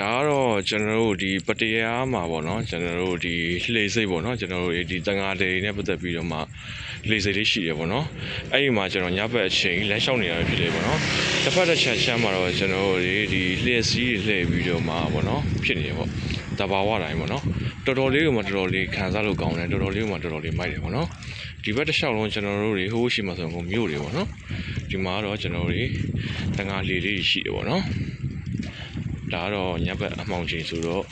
ဒါကတော့ကျွန်တော်တို့ဒီပတရားမှာပေါ့နော်ကျွန်တော်တို့ဒီလှေစိတ်ပေါ့နော်ကျွန်တော်တို့ဒီတန်ငါတွေနဲ့ပတ်သက်ပြီးတော့မှလှေစိတ်လေးရှိတယ်ပေါ့နော်အဲ့ဒီမှာကျွန်တော်ညဘက်အချိန်လမ်းလျှောက်နေရဖြစ်တယ်ပေါ့နော်တစ်ဖက်တစ်ချက်ချမ်းမှာတော့ကျွန်တော်တို့ဒီဒီလှည့်စီးလှည့်ပြီးတော့မှပေါ့နော်ဖြစ်နေတယ်ပေါ့တဘာဝတိုင်းပေါ့နော်တော်တော်လေးကမှတော်တော်လေးခံစားလို့ကောင်းတယ်တော်တော်လေးကမှတော်တော်လေးမိုက်တယ်ပေါ့နော်ဒီဘက်တစ်လျှောက်လုံးကျွန်တော်တို့တွေဟိုးရှိမှဆိုရင်မြို့တွေပေါ့နော်ဒီမှာတော့ကျွန်တော်တို့တွေတန်ငါလှေလေးရှိတယ်ပေါ့နော် ဒါကတော့ညဘက်အမှောင်ချိန်ဆိုတော့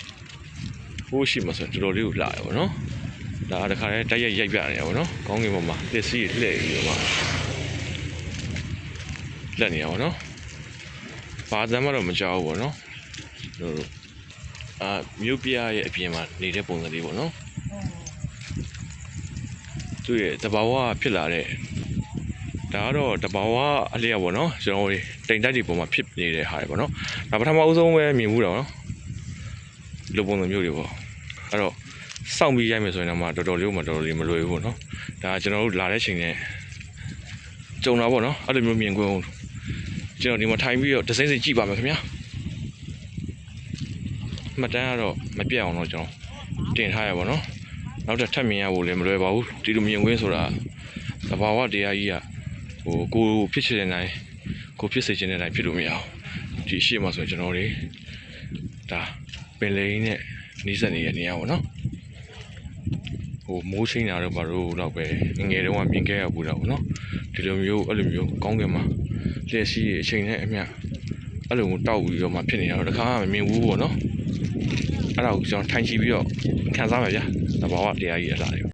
ဟိုးရှိမှဆိုတော်တော်လေးကိုလာရပါတော့ဒါကတခါတည်းတိုက်ရိုက်ရိုက်ပြနေရပါတော့ကောင်းကင်ပေါ်မှာလက်စီးလှည့်ပြီးတော့မှလက်နေရပါတော့ဘာသမ်းမတော့မကြောက်ဘူးပေါ့နော်တို့အာမြို့ပြရဲ့အပြင်မှာနေတဲ့ပုံစံလေးပေါ့နော်သူ့ရဲ့တဘာဝဖြစ်လာတဲ့ ဒါကတော့တဘာဝအလျောက်ပေါ့နော်ကျွန်တော်တို့တိမ်တိုက်တွေပေါ်မှာဖြစ်နေတဲ့ဟာတွေပေါ့နော်ဒါပထမအဦးဆုံးပဲမြင်မှုတော့နော်လူပုံစံမျိုးတွေပေါ့အဲ့တော့စောင့်ပြီးရိုက်မယ်ဆိုရင်တော့မှတော်တော်လေးမှတော်တော်လေးမလွယ်ဘူးပေါ့နော်ဒါကျွန်တော်တို့လာတဲ့ချိန်နဲ့ကြုံတာပေါ့နော်အဲ့လိုမျိုးမြင်ကွင်းကျွန်တော်ဒီမှာထိုင်ပြီးတော့ဒစိမ့်စိမ့်ကြည့်ပါမယ်ခင်ဗျာမှတ်တမ်းကတော့မပြတ်အောင်တော့ကျွန်တော်တင်ထားရပါတော့နောက်တစ်ထပ်မြင်ရဖို့လည်းမလွယ်ပါဘူးဒီလိုမြင်ကွင်းဆိုတာသဘာဝတရားကြီးက ဟိုကိုယ်ဖြစ်ချင်တဲ့နိုင်ကိုယ်ဖြစ်စေချင်တဲ့နိုင်ဖြစ်လို့မရဘူးဒီအရှိမဆိုရင်ကျွန်တော်တွေဒါပင်လိန်နဲ့နီးစပ်နေတဲ့နေရာပေါ့နော်ဟိုမိုးချင်းတာတော့ဘာလို့တော့ပဲငယ်ငယ်တုန်းကမြင်ခဲ့ရဘူးတော့ပေါ့နော်ဒီလိုမျိုးအဲ့လိုမျိုးကောင်းကင်မှာလျှက်စီးရဲ့အချိန်နဲ့အမျှအဲ့လိုမျိုးတောက်ပြီးတော့မှဖြစ်နေတာတော့တခါမှမမြင်ဘူးပေါ့နော်အဲ့ဒါကိုကျွန်တော်ထိုင်ကြည့်ပြီးတော့ခံစားမယ်ဗျာသဘာဝတရားကြီးအလားတွေ